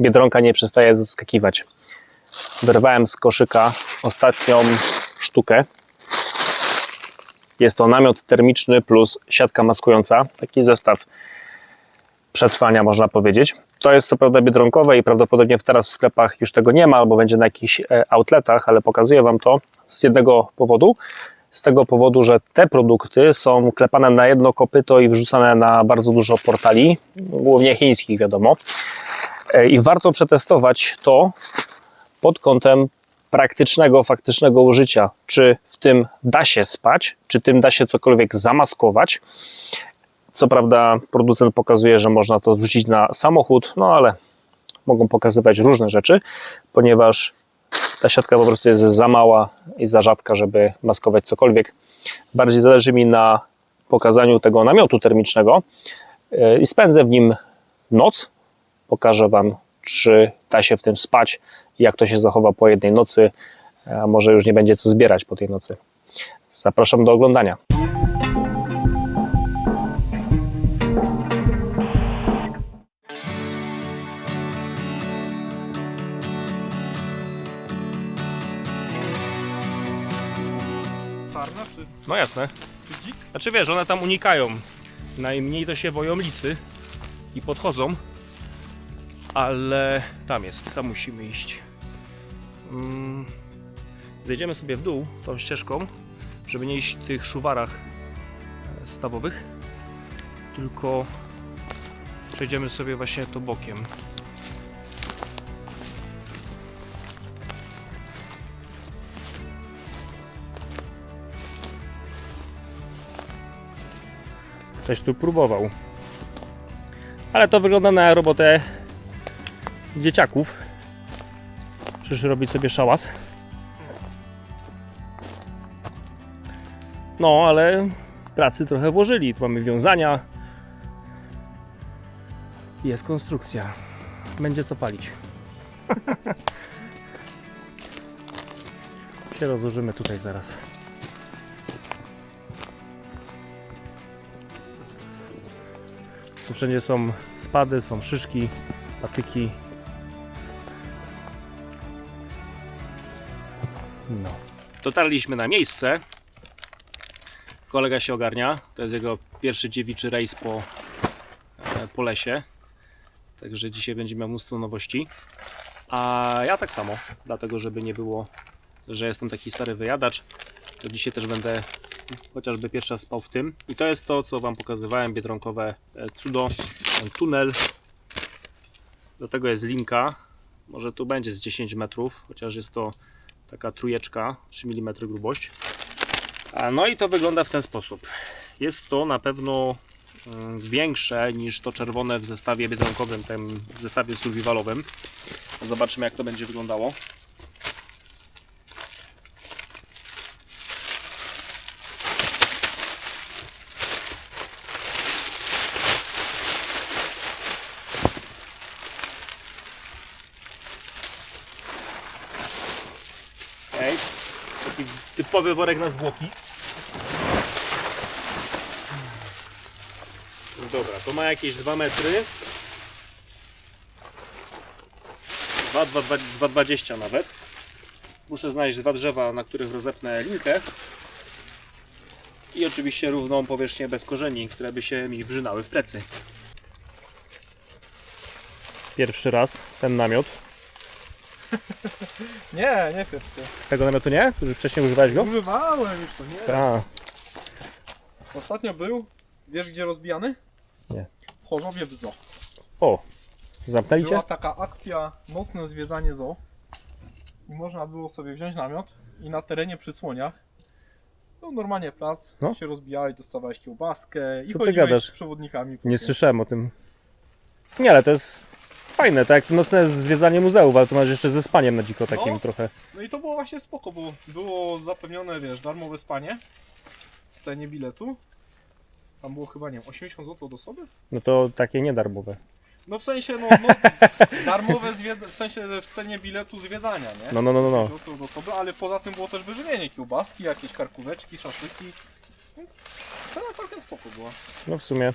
Biedronka nie przestaje zaskakiwać. Wyrwałem z koszyka ostatnią sztukę. Jest to namiot termiczny plus siatka maskująca. Taki zestaw przetrwania, można powiedzieć. To jest co prawda biedronkowe i prawdopodobnie teraz w sklepach już tego nie ma, albo będzie na jakichś e, outletach, ale pokazuję Wam to z jednego powodu. Z tego powodu, że te produkty są klepane na jedno kopyto i wrzucane na bardzo dużo portali, głównie chińskich, wiadomo. E, I warto przetestować to pod kątem praktycznego, faktycznego użycia. Czy w tym da się spać, czy tym da się cokolwiek zamaskować. Co prawda, producent pokazuje, że można to wrzucić na samochód, no ale mogą pokazywać różne rzeczy, ponieważ ta siatka po prostu jest za mała i za rzadka, żeby maskować cokolwiek. Bardziej zależy mi na pokazaniu tego namiotu termicznego yy, i spędzę w nim noc. Pokażę Wam, czy da się w tym spać, jak to się zachowa po jednej nocy, a może już nie będzie co zbierać po tej nocy. Zapraszam do oglądania. Czy, No jasne. czy dzik? Znaczy wiesz, one tam unikają. Najmniej to się boją lisy i podchodzą. Ale tam jest, tam musimy iść. Mm. Zejdziemy sobie w dół tą ścieżką, żeby nie iść w tych szuwarach e, stawowych. Tylko przejdziemy sobie właśnie to bokiem. Ktoś tu próbował. Ale to wygląda na robotę dzieciaków. Przyszli robić sobie szałas. No, ale pracy trochę włożyli. Tu mamy wiązania. Jest konstrukcja. Będzie co palić. się rozłożymy tutaj zaraz. Tu wszędzie są spady, są szyszki, patyki. No. Dotarliśmy na miejsce. Kolega się ogarnia. To jest jego pierwszy dziewiczy rejs po, e, po lesie. Także dzisiaj będzie miał mnóstwo nowości. A ja tak samo, dlatego żeby nie było, że jestem taki stary wyjadacz, to dzisiaj też będę chociażby pierwszy raz spał w tym. I to jest to, co Wam pokazywałem, biedronkowe e, cudo, ten tunel. Do tego jest linka, może tu będzie z 10 metrów, chociaż jest to taka trujeczka, 3 mm grubość. No i to wygląda w ten sposób. Jest to na pewno mm, większe niż to czerwone w zestawie biedronkowym, tym w zestawie survivalowym. Zobaczymy jak to będzie wyglądało. Okej. Taki typowy worek na zwłoki. Dobra, to ma jakieś 2 metry. 2, 2, 2, 2,20 nawet. Muszę znaleźć dwa drzewa, na których rozepnę linkę. I oczywiście równą powierzchnię bez korzeni, które by się mi wrzynały w plecy. Pierwszy raz ten namiot. Nie, nie pierwszy. Tego namiotu nie? Już wcześniej używałeś go? Używałem już to, nie? Tak. Ostatnio był, wiesz gdzie rozbijany? Nie. W Chorzowie w zoo. O, zamknęli cię? Była taka akcja nocne zwiedzanie zoo. I można było sobie wziąć namiot i na terenie przy słoniach no normalnie plac, No. się rozbijałeś, dostawałeś kiełbaskę i Co ty chodziłeś gadasz? z przewodnikami. Nie słyszałem o tym. Nie, ale to jest fajne, tak jak nocne zwiedzanie muzeów, ale to masz jeszcze ze spaniem na dziko takim No. trochę. No i to było właśnie spoko, bo było zapewnione, wiesz, darmowe spanie w cenie biletu. Tam było chyba, nie wiem, 80 zł od osoby? No to takie niedarmowe. No w sensie, no, no darmowe w sensie w cenie biletu zwiedzania, nie? No, no, no, no, no. 80 zł od osoby, ale poza tym było też wyżywienie, kiełbaski, jakieś karkóweczki, szaszłyki, więc cena całkiem spoko była. No w sumie.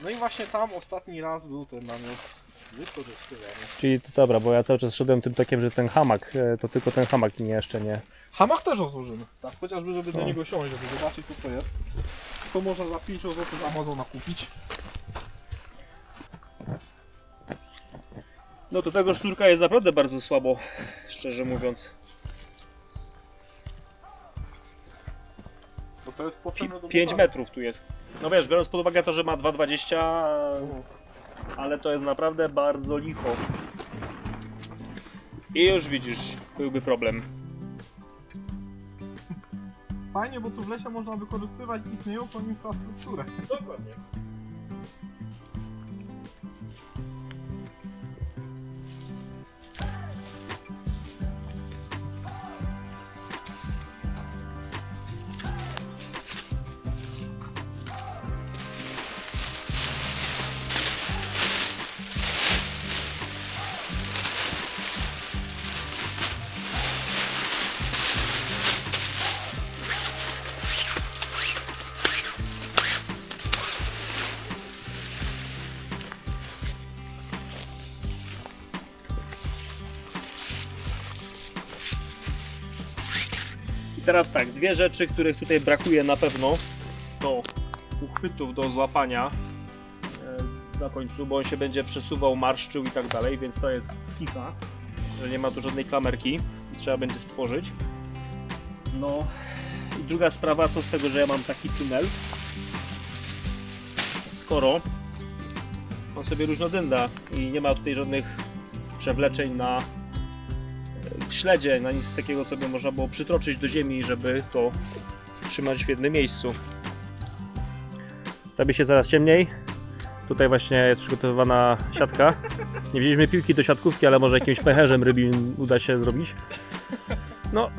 No i właśnie tam ostatni raz był ten namiot wykorzystywany. Czyli to dobra, bo ja cały czas szedłem tym tokiem, że ten hamak, e, to tylko ten hamak nie jeszcze nie. Hamak też rozłożymy. Tak, chociażby żeby do No. niego siąść, żeby zobaczyć co to jest. Co można za 5 zł z Amazona kupić. No to tego sznurka jest naprawdę bardzo słabo, szczerze mówiąc. Bo to jest potrzebne do 5 montażu. metrów tu jest. No wiesz, biorąc pod uwagę to, że ma 2,20, ale to jest naprawdę bardzo licho. I już widzisz, byłby problem. Fajnie, bo tu w lesie można wykorzystywać istniejącą infrastrukturę. Dokładnie. Teraz tak, dwie rzeczy, których tutaj brakuje na pewno, to uchwytów do złapania e, na końcu, bo on się będzie przesuwał, marszczył i tak dalej, więc to jest kicha, że nie ma tu żadnej klamerki, trzeba będzie stworzyć. No i druga sprawa, co z tego, że ja mam taki tunel, skoro on sobie różno dynda i nie ma tutaj żadnych przewleczeń na śledzie, na nic takiego, co by można było przytroczyć do ziemi, żeby to trzymać w jednym miejscu. Robi się coraz ciemniej. Tutaj właśnie jest przygotowywana siatka. Nie wzięliśmy piłki do siatkówki, ale może jakimś pecherzem rybim uda się zrobić. No.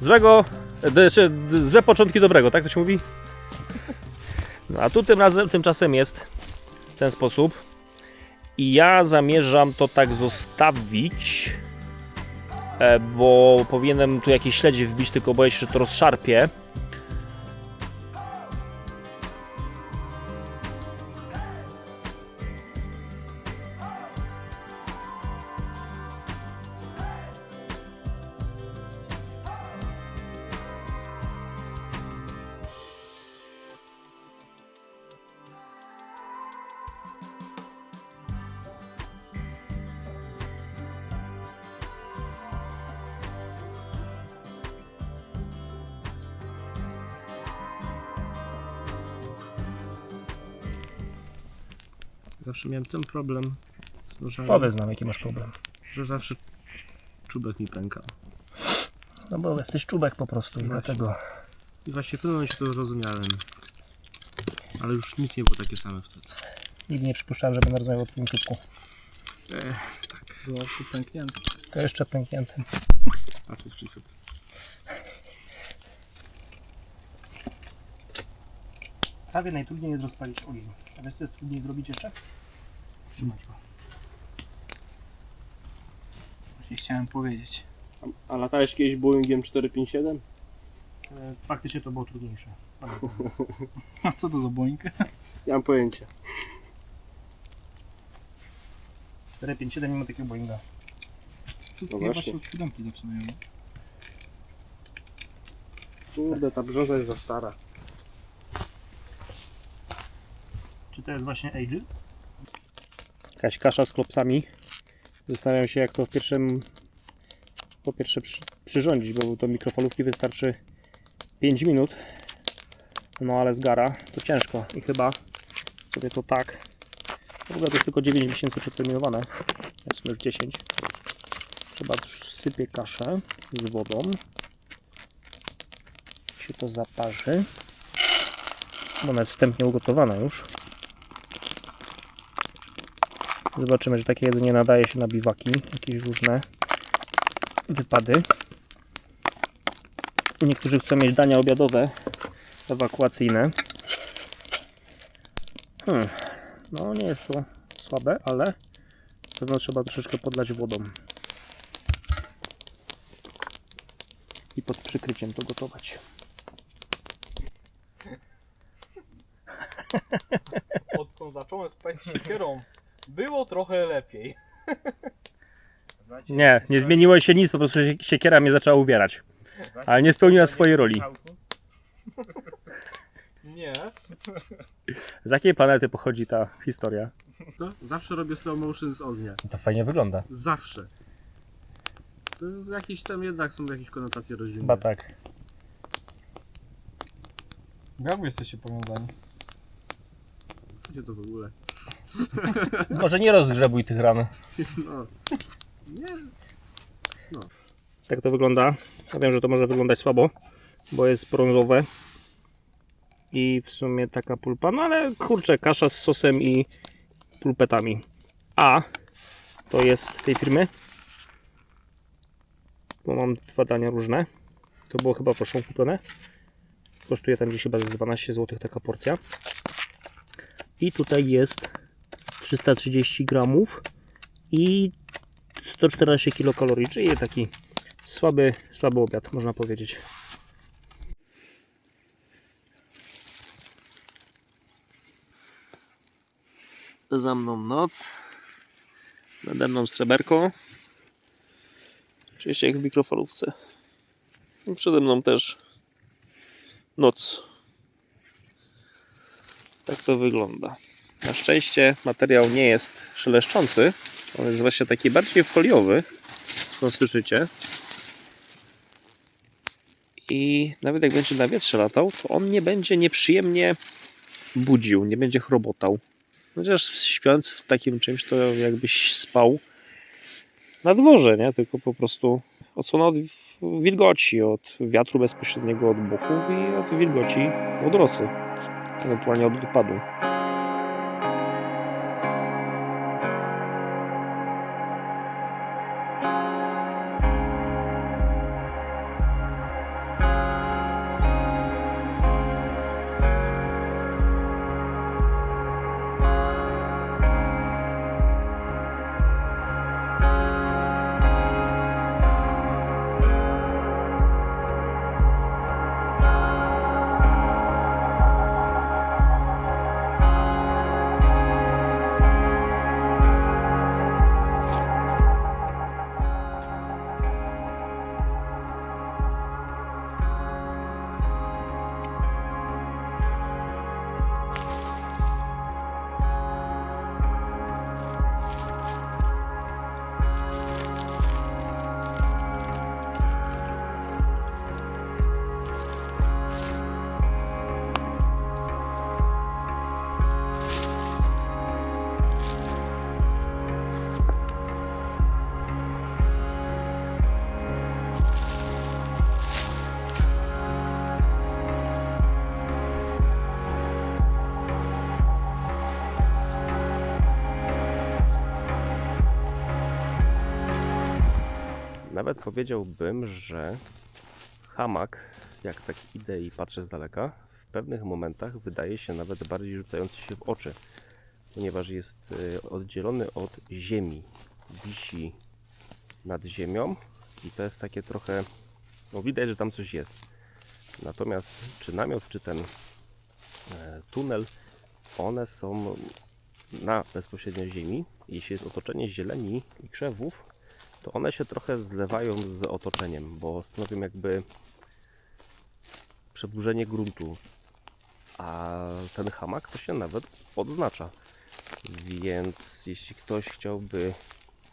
Złego, złe początki dobrego, tak to się mówi? No a tu tym razem, tymczasem jest w ten sposób. I ja zamierzam to tak zostawić, e, bo powinienem tu jakieś śledzie wbić, tylko boję się, że to rozszarpie. Ten problem z nożami, Powiedz nam, jaki masz problem. że zawsze czubek mi pękał. No bo jesteś czubek po prostu i dlatego. I właśnie w pewnym momencie to zrozumiałem. Ale już nic nie było takie same wtedy. Nigdy nie przypuszczałem, że będę rozmawiał o twoim czubku. Ech, tak. Było tu pęknięte. To jeszcze pękniętym. A co 300. Prawie najtrudniej jest rozpalić ogień. A wiesz co jest trudniej zrobić jeszcze? Trzymać go. Właśnie chciałem powiedzieć. A latałeś kiedyś Boeingiem 457? E, Faktycznie to było trudniejsze. A co to za boink? Nie mam pojęcia. 457 nie ma takiego Boeinga. Wszystkie No chyba właśnie. się od siódemki zaczynają. Kurde, ta brzoza jest za stara. Czy to jest właśnie Ages? Jakaś kasza z klopsami. Zastanawiam się jak to w pierwszym po pierwsze przy, przyrządzić, bo do mikrofalówki wystarczy 5 minut. No ale z gara to ciężko i chyba sobie to tak. W ogóle to jest tylko 9 miesięcy przeterminowane. Jest już 10. Trzeba sypię kaszę z wodą. Się to zaparzy. Ona jest wstępnie ugotowana już. Zobaczymy, że takie jedzenie nadaje się na biwaki, jakieś różne wypady. Niektórzy chcą mieć dania obiadowe, ewakuacyjne. Hmm. No nie jest to słabe, ale na pewno trzeba troszeczkę podlać wodą. I pod przykryciem to gotować. Odkąd zacząłem spać siekierą, było trochę lepiej. Nie, nie zmieniło się nic, po prostu sie- siekiera mnie zaczęła uwierać. Ale nie spełniła swojej roli. Nie. Z jakiej planety pochodzi ta historia? To zawsze robię slow motion z ognia. To fajnie wygląda. Zawsze. To jest jakiś tam jednak są jakieś konotacje rodzinne. Chyba tak. Jak wy jesteście powiązani? Gdzie to w ogóle? Może nie rozgrzebuj tych ran. No. Nie. Tak to wygląda. Ja wiem, że to może wyglądać słabo, bo jest brązowe. I w sumie taka pulpa, no ale kurczę, kasza z sosem i pulpetami. A to jest tej firmy. Bo mam dwa dania różne. To było chyba proszą kupione. Kosztuje tam gdzieś chyba z 12 zł taka porcja. I tutaj jest 330 gramów i 114 kilokalorii, czyli taki słaby, słaby obiad, można powiedzieć. Za mną noc, nade mną sreberko, oczywiście jak w mikrofalówce. I przede mną też noc. Tak to wygląda. Na szczęście materiał nie jest szeleszczący, on jest właśnie taki bardziej foliowy, co słyszycie. I nawet jak będzie na wietrze latał, to on nie będzie nieprzyjemnie budził, nie będzie chrobotał. Chociaż śpiąc w takim czymś, to jakbyś spał na dworze, nie? Tylko po prostu odsłona od wilgoci, od wiatru bezpośredniego od boków i od wilgoci od rosy, ewentualnie od odpadu. Nawet powiedziałbym, że hamak, jak tak idę i patrzę z daleka, w pewnych momentach wydaje się nawet bardziej rzucający się w oczy, ponieważ jest y, oddzielony od ziemi. Wisi nad ziemią i to jest takie trochę, no widać, że tam coś jest. Natomiast czy namiot, czy ten e, tunel, one są na bezpośrednio ziemi. Jeśli jest otoczenie zieleni i krzewów, to one się trochę zlewają z otoczeniem, bo stanowią jakby przedłużenie gruntu. A ten hamak to się nawet odznacza. Więc jeśli ktoś chciałby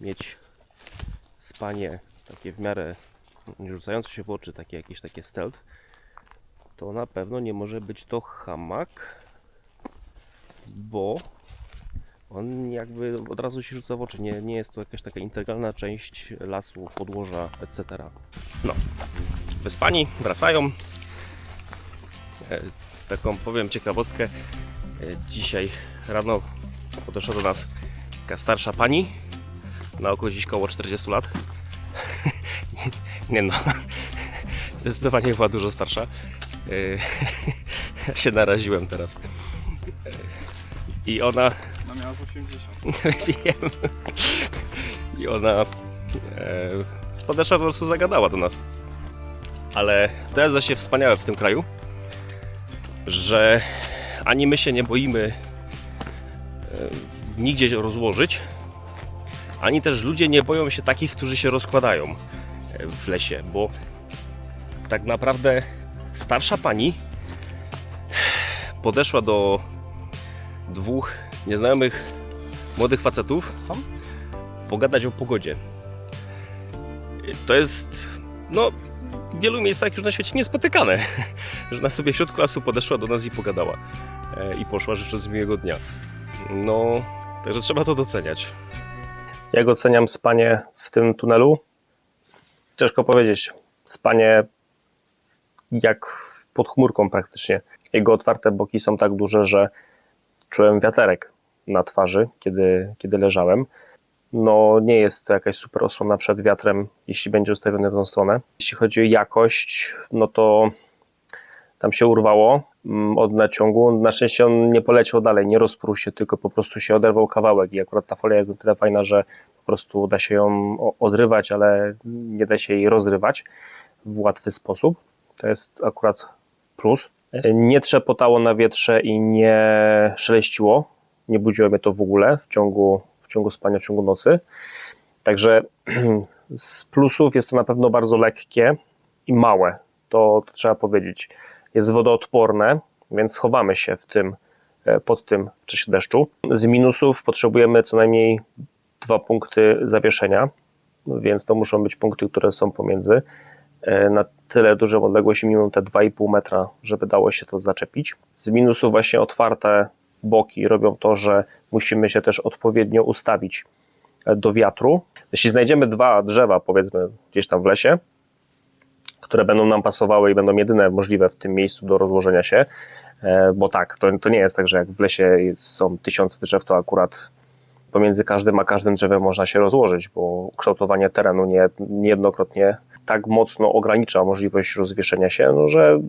mieć spanie takie w miarę rzucające się w oczy, takie jakieś takie stealth, to na pewno nie może być to hamak, bo on jakby od razu się rzuca w oczy. Nie, nie jest to jakaś taka integralna część lasu, podłoża, etc. No, wyspani wracają. E, taką powiem ciekawostkę. E, dzisiaj rano podeszła do nas taka starsza pani na około dziś koło 40 lat. nie, no, zdecydowanie była dużo starsza. E, ja się naraziłem teraz. I ona Na miała z 80. Wiem. I ona e, podeszła po prostu zagadała do nas. Ale to jest właśnie wspaniałe w tym kraju, że ani my się nie boimy e, nigdzie rozłożyć, ani też ludzie nie boją się takich, którzy się rozkładają e, w lesie, bo tak naprawdę starsza pani podeszła do dwóch nieznajomych młodych facetów pogadać o pogodzie. To jest, no, w wielu miejscach już na świecie niespotykane, że ona sobie w środku lasu podeszła do nas i pogadała e, i poszła życząc miłego dnia. No, także trzeba to doceniać. Jak oceniam spanie w tym tunelu? Ciężko powiedzieć. Spanie jak pod chmurką praktycznie. Jego otwarte boki są tak duże, że czułem wiaterek na twarzy, kiedy, kiedy leżałem. No, nie jest to jakaś super osłona przed wiatrem, jeśli będzie ustawiony w tą stronę. Jeśli chodzi o jakość, no to tam się urwało mm, od naciągu. Na szczęście on nie poleciał dalej, nie rozprół się, tylko po prostu się oderwał kawałek. I akurat ta folia jest na tyle fajna, że po prostu da się ją odrywać, ale nie da się jej rozrywać w łatwy sposób. To jest akurat plus. Nie trzepotało na wietrze i nie szeleściło. Nie budziło mnie to w ogóle w ciągu, w ciągu spania, w ciągu nocy. Także z plusów jest to na pewno bardzo lekkie i małe. To, to trzeba powiedzieć. Jest wodoodporne, więc schowamy się w tym, e, pod tym w czasie deszczu. Z minusów potrzebujemy co najmniej dwa punkty zawieszenia, więc to muszą być punkty, które są pomiędzy na tyle dużą odległość, minimum te 2,5 metra, żeby dało się to zaczepić. Z minusów właśnie otwarte boki robią to, że musimy się też odpowiednio ustawić e, do wiatru. Jeśli znajdziemy dwa drzewa, powiedzmy gdzieś tam w lesie, które będą nam pasowały i będą jedyne możliwe w tym miejscu do rozłożenia się, e, bo tak, to, to nie jest tak, że jak w lesie są tysiące drzew, to akurat pomiędzy każdym a każdym drzewem można się rozłożyć, bo kształtowanie terenu nie, niejednokrotnie tak mocno ogranicza możliwość rozwieszenia się, no, że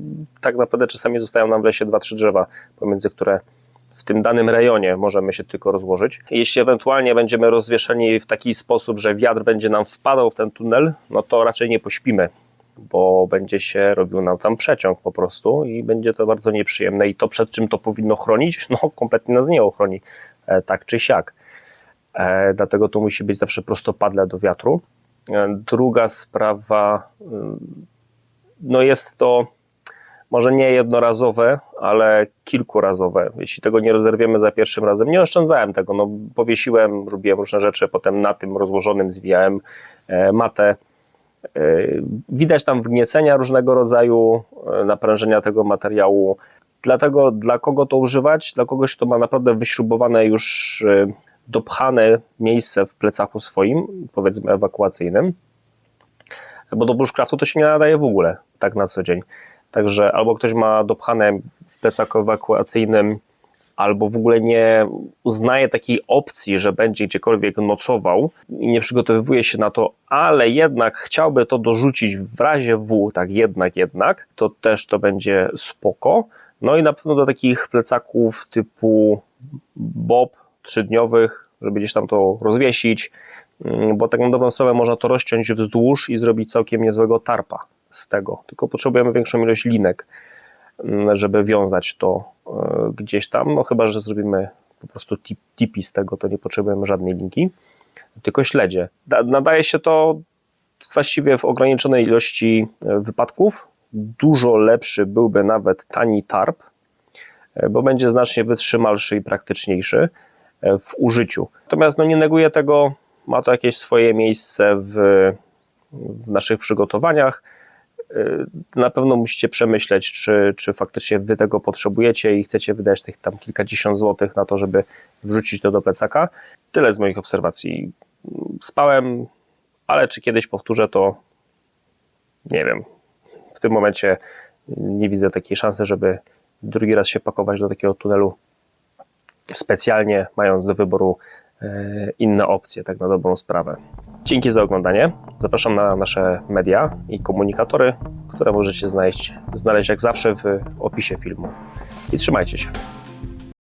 tak naprawdę czasami zostają nam w lesie dwa, trzy drzewa, pomiędzy które w tym danym rejonie możemy się tylko rozłożyć. Jeśli ewentualnie będziemy rozwieszeni w taki sposób, że wiatr będzie nam wpadał w ten tunel, no to raczej nie pośpimy, bo będzie się robił nam tam przeciąg po prostu i będzie to bardzo nieprzyjemne. I to przed czym to powinno chronić, no kompletnie nas nie ochroni, e, tak czy siak. E, dlatego to musi być zawsze prostopadle do wiatru. E, druga sprawa, ym, no jest to może nie jednorazowe, ale kilkurazowe. Jeśli tego nie rozerwiemy za pierwszym razem, nie oszczędzałem tego, no powiesiłem, robiłem różne rzeczy, potem na tym rozłożonym zwijałem e, matę. Widać tam wgniecenia różnego rodzaju, naprężenia tego materiału. Dlatego dla kogo to używać? Dla kogoś, kto ma naprawdę wyśrubowane już dopchane miejsce w plecaku swoim, powiedzmy ewakuacyjnym, bo do bushcraftu to się nie nadaje w ogóle, tak na co dzień. Także albo ktoś ma dopchane w plecaku ewakuacyjnym, albo w ogóle nie uznaje takiej opcji, że będzie gdziekolwiek nocował i nie przygotowuje się na to, ale jednak chciałby to dorzucić w razie W, tak jednak, jednak, to też to będzie spoko. No i na pewno do takich plecaków typu Bob trzydniowych, żeby gdzieś tam to rozwiesić, mm, bo tak na dobrą sprawę można to rozciąć wzdłuż i zrobić całkiem niezłego tarpa z tego. Tylko potrzebujemy większą ilość linek, mm, żeby wiązać to e, gdzieś tam. No chyba, że zrobimy po prostu tip, tipi z tego, to nie potrzebujemy żadnej linki, tylko śledzie. Da, nadaje się to właściwie w ograniczonej ilości e, wypadków. Dużo lepszy byłby nawet tani tarp, e, bo będzie znacznie wytrzymalszy i praktyczniejszy w użyciu. Natomiast no, nie neguję tego, ma to jakieś swoje miejsce w, w naszych przygotowaniach. Y, Na pewno musicie przemyśleć, czy, czy faktycznie wy tego potrzebujecie i chcecie wydać tych tam kilkadziesiąt złotych na to, żeby wrzucić to do plecaka. Tyle z moich obserwacji. Spałem, ale czy kiedyś powtórzę to, nie wiem. W tym momencie nie widzę takiej szansy, żeby drugi raz się pakować do takiego tunelu specjalnie, mając do wyboru e, inne opcje, tak na dobrą sprawę. Dzięki za oglądanie. Zapraszam na nasze media i komunikatory, które możecie znaleźć, znaleźć jak zawsze w opisie filmu. I trzymajcie się.